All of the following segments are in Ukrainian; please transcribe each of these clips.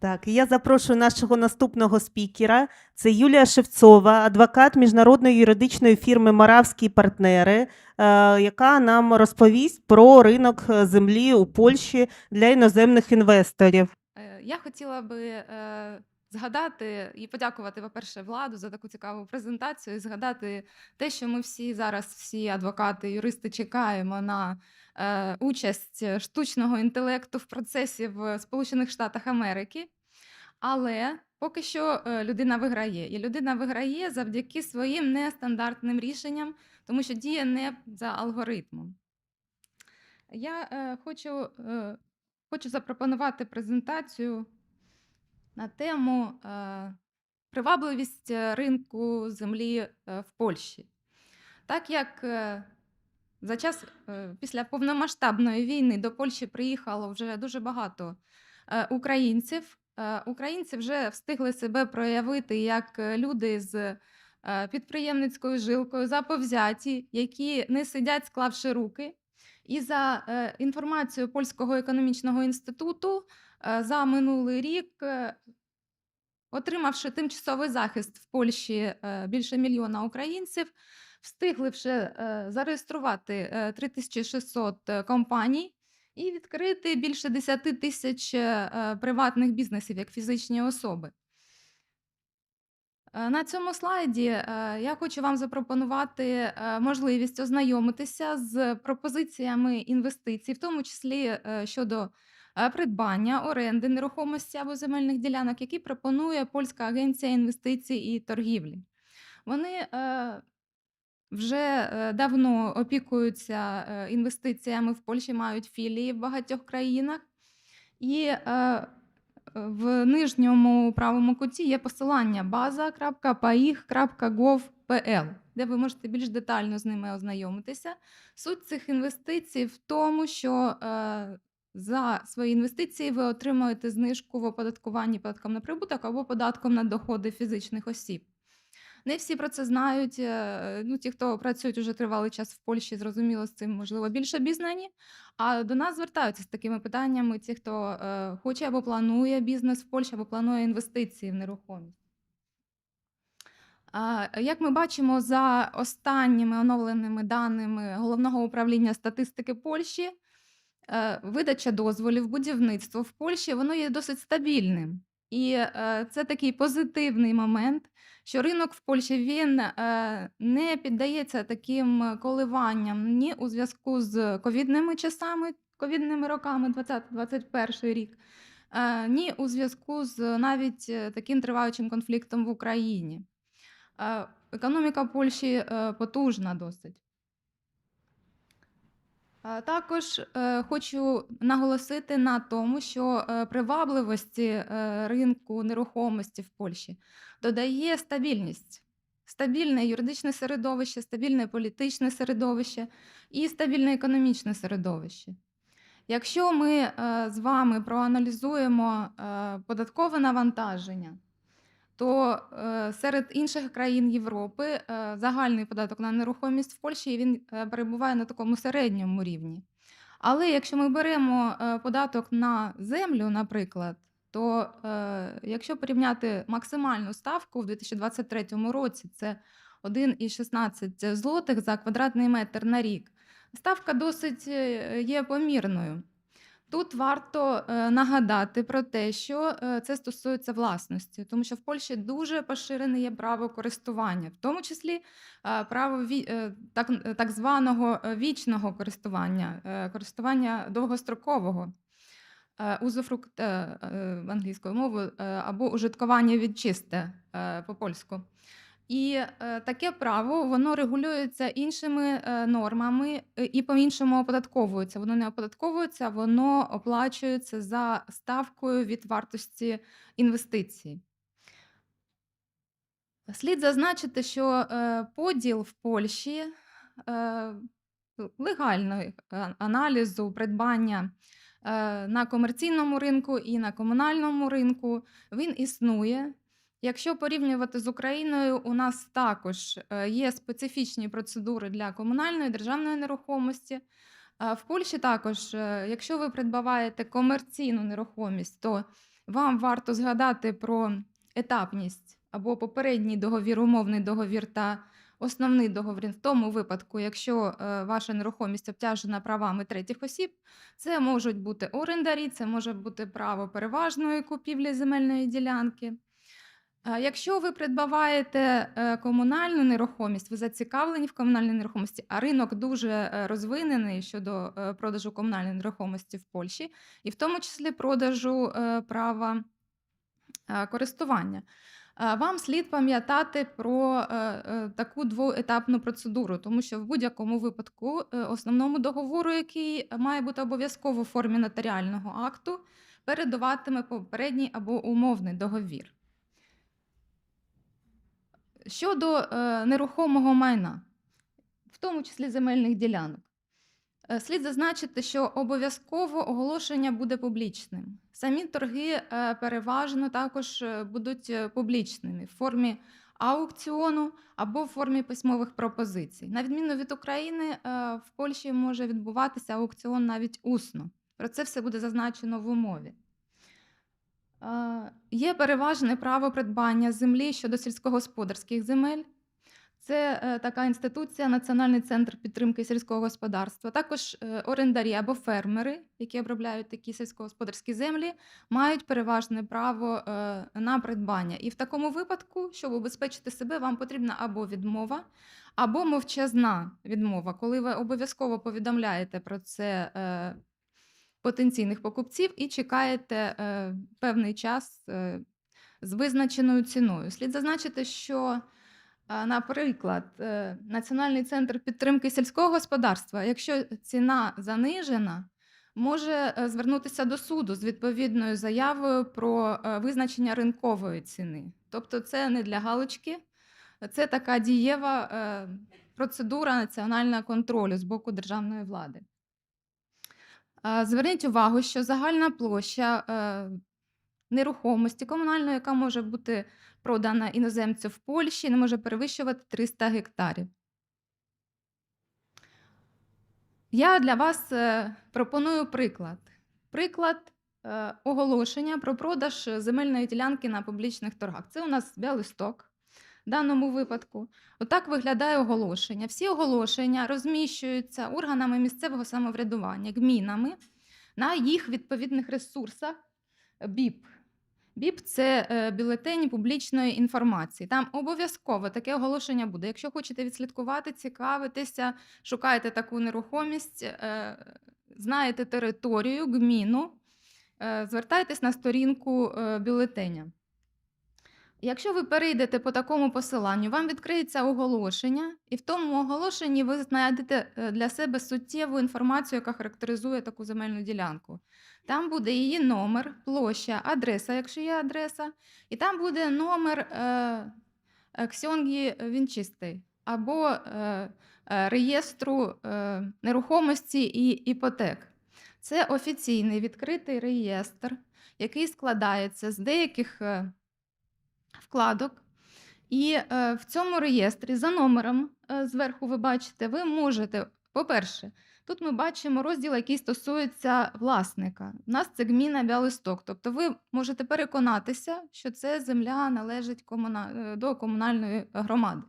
Так, і я запрошую нашого наступного спікера. Це Юлія Шевцова, адвокат міжнародної юридичної фірми Моравські партнери, е, яка нам розповість про ринок землі у Польщі для іноземних інвесторів. Е, Я хотіла би е, згадати і подякувати, по-перше, владу за таку цікаву презентацію, і згадати те, що ми всі зараз, всі адвокати, юристи, чекаємо на участь е, штучного інтелекту в процесі в Сполучених Штатах Америки. Але поки що е, людина виграє. І людина виграє завдяки своїм нестандартним рішенням, тому що діє не за алгоритмом. Я е, хочу, е, хочу запропонувати презентацію на тему е, привабливість е, ринку землі е, в Польщі. Так як е, за час е, після повномасштабної війни до Польщі приїхало вже дуже багато е, українців. Е, Українці вже встигли себе проявити як люди з підприємницькою жилкою, заповзяті, які не сидять, склавши руки. І за інформацією Польського економічного інституту, за минулий рік, отримавши тимчасовий захист в Польщі більше мільйона українців, встигли вже е, зареєструвати е, 3600 е, компаній і відкрити більше 10 тисяч е, е, приватних бізнесів як фізичні особи. Е, На цьому слайді е, я хочу вам запропонувати е, можливість ознайомитися з пропозиціями інвестицій, в тому числі е, щодо е, придбання, оренди нерухомості або земельних ділянок, які пропонує Польська агенція інвестицій і торгівлі. Вони е, вже е, давно опікуються е, інвестиціями в Польщі, мають філії в багатьох країнах. І е, в нижньому правому куті є посилання baza.paih.gov.pl, де ви можете більш детально з ними ознайомитися. Суть цих інвестицій в тому, що за свої інвестиції ви отримуєте знижку в оподаткуванні податком на прибуток або податком на доходи фізичних осіб. Не всі про це знають. е, Ну, ті, хто працюють уже тривалий час в Польщі, зрозуміло, з цим можливо більше обізнані. А до нас звертаються з такими питаннями ті, хто е, хоче або планує бізнес в Польщі, або планує інвестиції в нерухомість. Як ми бачимо, за останніми оновленими даними Головного управління статистики Польщі, е, видача дозволів будівництво в Польщі воно є досить стабільним. І е, це такий позитивний момент, що ринок в Польщі він е, не піддається таким коливанням ні у зв'язку з ковідними часами, ковідними роками 20-21 рік, е, ні у зв'язку з навіть е, таким триваючим конфліктом в Україні. Е, Економіка Польщі е, потужна досить. Е, Також е, хочу наголосити на тому, що е, привабливості ринку нерухомості в Польщі додає стабільність. Стабільне юридичне середовище, стабільне політичне середовище і стабільне економічне середовище. Якщо ми з вами проаналізуємо податкове навантаження, то е, серед інших країн Європи е, загальний податок на нерухомість в Польщі він е, перебуває на такому середньому рівні. Але якщо ми беремо податок на землю, наприклад, то якщо порівняти максимальну ставку в 2023 році, це 1,16 злотих за квадратний метр на рік, ставка досить є помірною. Тут варто е, нагадати про те, що е, це стосується власності, тому що в Польщі дуже поширене є право користування, в тому числі е, право ві, е, так, е, так званого е, вічного користування, е, користування довгострокового. е, Узофрукт е, е, англійською мовою е, або ужиткування відчисте е, по польську. І е, таке право воно регулюється іншими е, нормами е, і по-іншому оподатковується. Воно не оподатковується, воно оплачується за ставкою від вартості інвестицій. Слід зазначити, що е, поділ в Польщі е, легального аналізу придбання е, на комерційному ринку і на комунальному ринку він існує. Якщо порівнювати з Україною, у нас також е, є специфічні процедури для комунальної державної нерухомості. А В Польщі також, е, якщо ви придбаваєте комерційну нерухомість, то вам варто згадати про етапність або попередній договір, умовний договір та основний договір. В тому випадку, якщо е, ваша нерухомість обтяжена правами третіх осіб, це можуть бути орендарі, це може бути право переважної купівлі земельної ділянки. Якщо ви придбаваєте е, комунальну нерухомість, ви зацікавлені в комунальній нерухомості, а ринок дуже е, розвинений щодо е, продажу комунальної нерухомості в Польщі, і в тому числі продажу права користування. Вам слід пам'ятати про таку двоетапну процедуру, тому що в будь-якому випадку основному договору, який має бути обов'язково в формі нотаріального акту, передаватиме попередній або умовний договір. Щодо е, нерухомого майна, в тому числі земельних ділянок, е, слід зазначити, що обов'язково оголошення буде публічним. Самі торги е, переважно також е, будуть е, публічними в формі аукціону або в формі письмових пропозицій. На відміну від України, е, в Польщі може відбуватися аукціон навіть усно. Про це все буде зазначено в умові. Є переважне право придбання землі щодо сільськогосподарських земель. Це е, така інституція Національний центр підтримки сільського господарства. Також е, орендарі або фермери, які обробляють такі сільськогосподарські землі, мають переважне право е, на придбання. І в такому випадку, щоб убезпечити себе, вам потрібна або відмова, або мовчазна відмова, коли ви обов'язково повідомляєте про це потенційних покупців і чекаєте е, певний час е, з визначеною ціною. Слід зазначити, що, е, наприклад, е, Національний центр підтримки сільського господарства, якщо ціна занижена, може е, звернутися до суду з відповідною заявою про е, визначення ринкової ціни. Тобто, це не для галочки, це така дієва е, процедура національного контролю з боку державної влади. Зверніть увагу, що загальна площа е, нерухомості комунальної, яка може бути продана іноземцю в Польщі, не може перевищувати 300 гектарів. Я для вас е, пропоную приклад. Приклад е, оголошення про продаж земельної ділянки на публічних торгах. Це у нас Бялисток. В даному випадку, отак виглядає оголошення. Всі оголошення розміщуються органами місцевого самоврядування, гмінами на їх відповідних ресурсах БІП. БІП це е, бюлетені публічної інформації. Там обов'язково таке оголошення буде. Якщо хочете відслідкувати, цікавитися, шукаєте таку нерухомість, е, знаєте територію, гміну, е, звертайтесь на сторінку бюлетеня. Якщо ви перейдете по такому посиланню, вам відкриється оголошення, і в тому оголошенні ви знайдете е, для себе суттєву інформацію, яка характеризує таку земельну ділянку. Там буде її номер, площа, адреса, якщо є адреса, і там буде номер е, е, Ксьонгі Вінчистий або е, е, реєстру е, нерухомості і іпотек. Це офіційний відкритий реєстр, який складається з деяких е, вкладок. І е, в цьому реєстрі за номером е, зверху ви бачите, ви можете, по-перше, тут ми бачимо розділ, який стосується власника. У нас це гміна Бялисток. Тобто ви можете переконатися, що це земля належить комуна... е, до комунальної громади.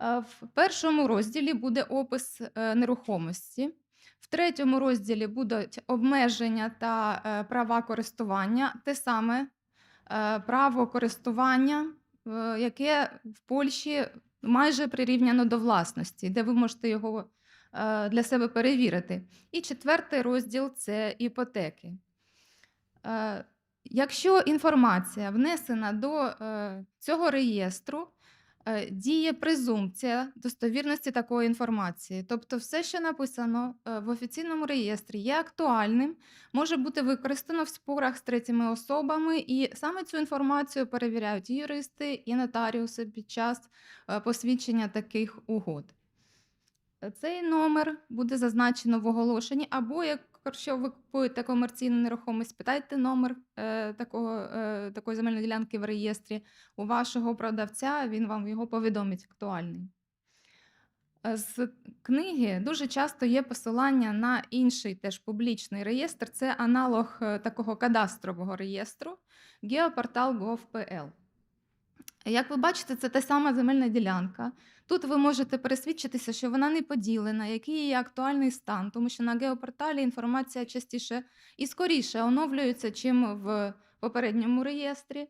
В першому розділі буде опис нерухомості. В третьому розділі будуть обмеження та права користування. Те саме право користування, е, яке в Польщі майже прирівняно до власності, де ви можете його е, для себе перевірити. І четвертий розділ це іпотеки. Е, Якщо інформація внесена до е, цього реєстру, е, діє презумпція достовірності такої інформації. Тобто, все, що написано е, в офіційному реєстрі, є актуальним, може бути використано в спорах з третіми особами, і саме цю інформацію перевіряють і юристи, і нотаріуси під час е, посвідчення таких угод. Цей номер буде зазначено в оголошенні, або якщо ви купуєте комерційну нерухомість, питайте номер е, такого, е, такої земельної ділянки в реєстрі у вашого продавця, він вам його повідомить актуальний. е, з книги дуже часто є посилання на інший теж публічний реєстр. Це аналог е, такого кадастрового реєстру Geoportal Gov.pl. Як ви бачите, це та сама земельна ділянка. Тут ви можете пересвідчитися, що вона не поділена, який її актуальний стан, тому що на геопорталі інформація частіше і скоріше оновлюється, чим в попередньому реєстрі.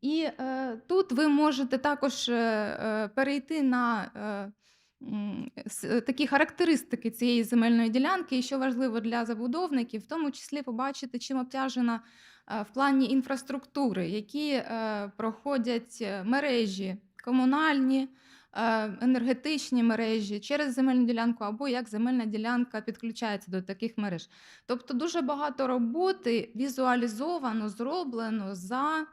І е, тут ви можете також е, е, перейти на е, такі характеристики цієї земельної ділянки, і що важливо для забудовників, в тому числі побачити, чим обтяжена в плані інфраструктури, які е, проходять е, мережі комунальні, е, енергетичні мережі через земельну ділянку, або як земельна ділянка підключається до таких мереж. Тобто дуже багато роботи візуалізовано, зроблено за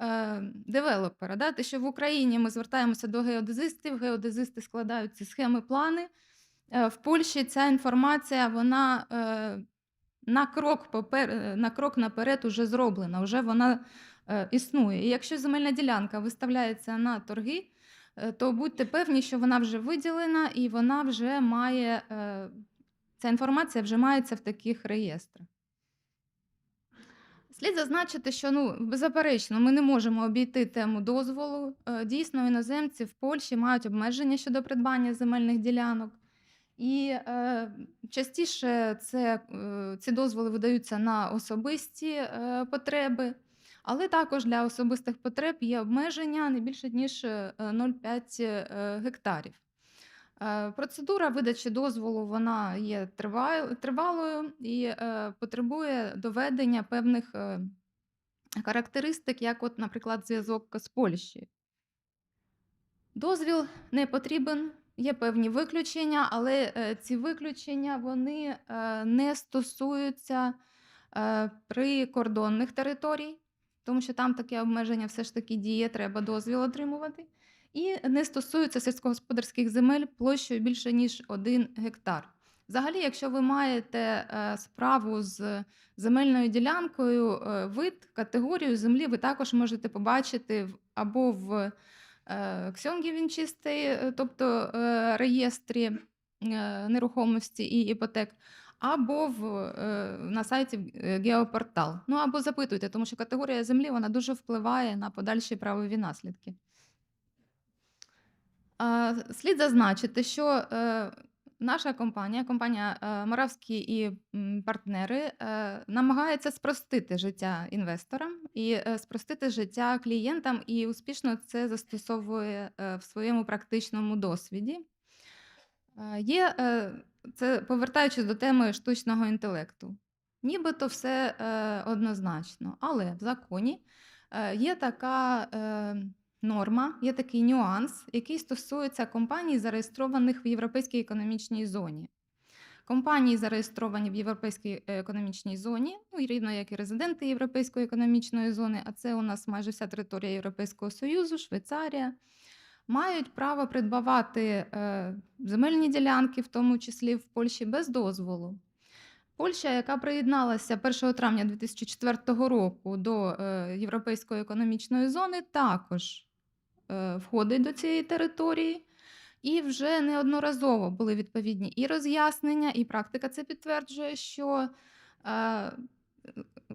е, девелопера. Да? Те, що в Україні ми звертаємося до геодезистів, геодезисти складають ці схеми, плани. Е, В Польщі ця інформація вона е, на крок, попер... е, на крок наперед уже зроблена, вже вона е, існує. І якщо земельна ділянка виставляється на торги, е, то будьте певні, що вона вже виділена і вона вже має, ця інформація вже мається в таких реєстрах. Слід зазначити, що ну, беззаперечно, ми не можемо обійти тему дозволу. Дійсно, іноземці в Польщі мають обмеження щодо придбання земельних ділянок. І е, частіше це, е, ці дозволи видаються на особисті е, потреби, але також для особистих потреб є обмеження не більше ніж е, 0,5 е, гектарів. Е, Процедура видачі дозволу вона є тривалою і е, потребує доведення певних е, характеристик, як, от, наприклад, зв'язок з Польщею. Дозвіл не потрібен, є певні виключення, але е, ці виключення вони е, не стосуються е, прикордонних територій, тому що там таке обмеження все ж таки діє, треба дозвіл отримувати. І не стосуються сільськогосподарських земель площею більше ніж 1 гектар. Взагалі, якщо ви маєте справу з земельною ділянкою, вид, категорію землі ви також можете побачити в- або в е, Ксьонгі Вінчистий, е, тобто е, реєстрі нерухомості і іпотек, або в, на сайті Геопортал. Ну або запитуйте, тому що категорія землі вона дуже впливає на подальші правові наслідки. Слід зазначити, що наша компанія, компанія е, Моравські і партнери, е, намагається спростити життя інвесторам і е, спростити життя клієнтам, і успішно це застосовує в своєму практичному досвіді. Є це повертаючись до теми штучного інтелекту. Нібито все однозначно, але в законі є така норма, є такий нюанс, який стосується компаній, зареєстрованих в Європейській економічній зоні. Компанії, зареєстровані в Європейській е, економічній зоні, ну і рівно як і резиденти Європейської економічної зони, а це у нас майже вся територія Європейського Союзу, Швейцарія, мають право придбавати е, земельні ділянки, в тому числі в Польщі, без дозволу. Польща, яка приєдналася 1 травня 2004 року до е, Європейської економічної зони, також входить до цієї території. І вже неодноразово були відповідні і роз'яснення, і практика це підтверджує, що е,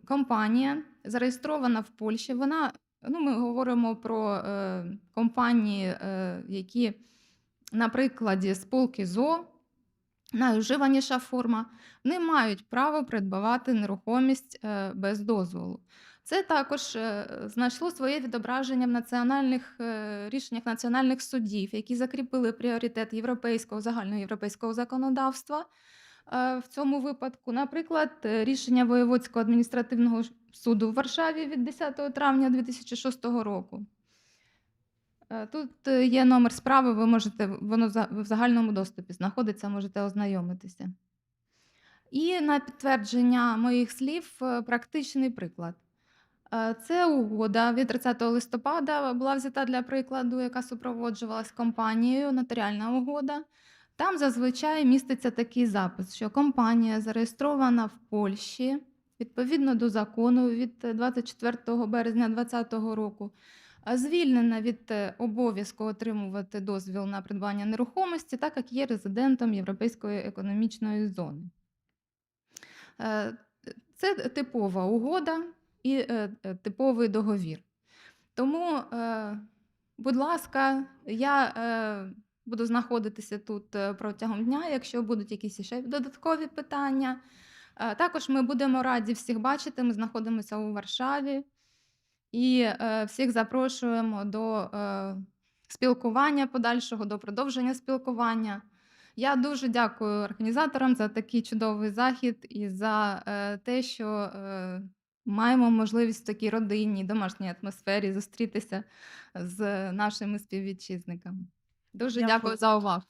компанія зареєстрована в Польщі. Вона, ну, ми говоримо про е, компанії, е, які на прикладі спілки ЗО, найуживаніша форма, не мають права придбавати нерухомість е, без дозволу. Це також е, знайшло своє відображення в національних е, рішеннях національних судів, які закріпили пріоритет європейського загальноєвропейського законодавства е, в цьому випадку. Наприклад, рішення Воєводського адміністративного суду в Варшаві від 10 травня 2006 року. Тут є номер справи, ви можете, воно в загальному доступі знаходиться, можете ознайомитися. І на підтвердження моїх слів практичний приклад. Е, Це угода від 30 листопада була взята для прикладу, яка супроводжувалась компанією, нотаріальна угода. Там зазвичай міститься такий запис, що компанія зареєстрована в Польщі відповідно до закону від 24 березня 2020 року. звільнена від е, обов'язку отримувати дозвіл на придбання нерухомості, так як є резидентом Європейської економічної зони. Е, Це типова угода і е, е, типовий договір. Тому, е, будь ласка, я буду знаходитися тут протягом дня, якщо будуть якісь ще додаткові питання. Також ми будемо раді всіх бачити. Ми знаходимося у Варшаві і всіх запрошуємо до спілкування подальшого, до продовження спілкування. Я дуже дякую організаторам за такий чудовий захід і за те, що маємо можливість в такій родинній, домашній атмосфері зустрітися з нашими співвітчизниками. Дуже Дякую. дякую за увагу.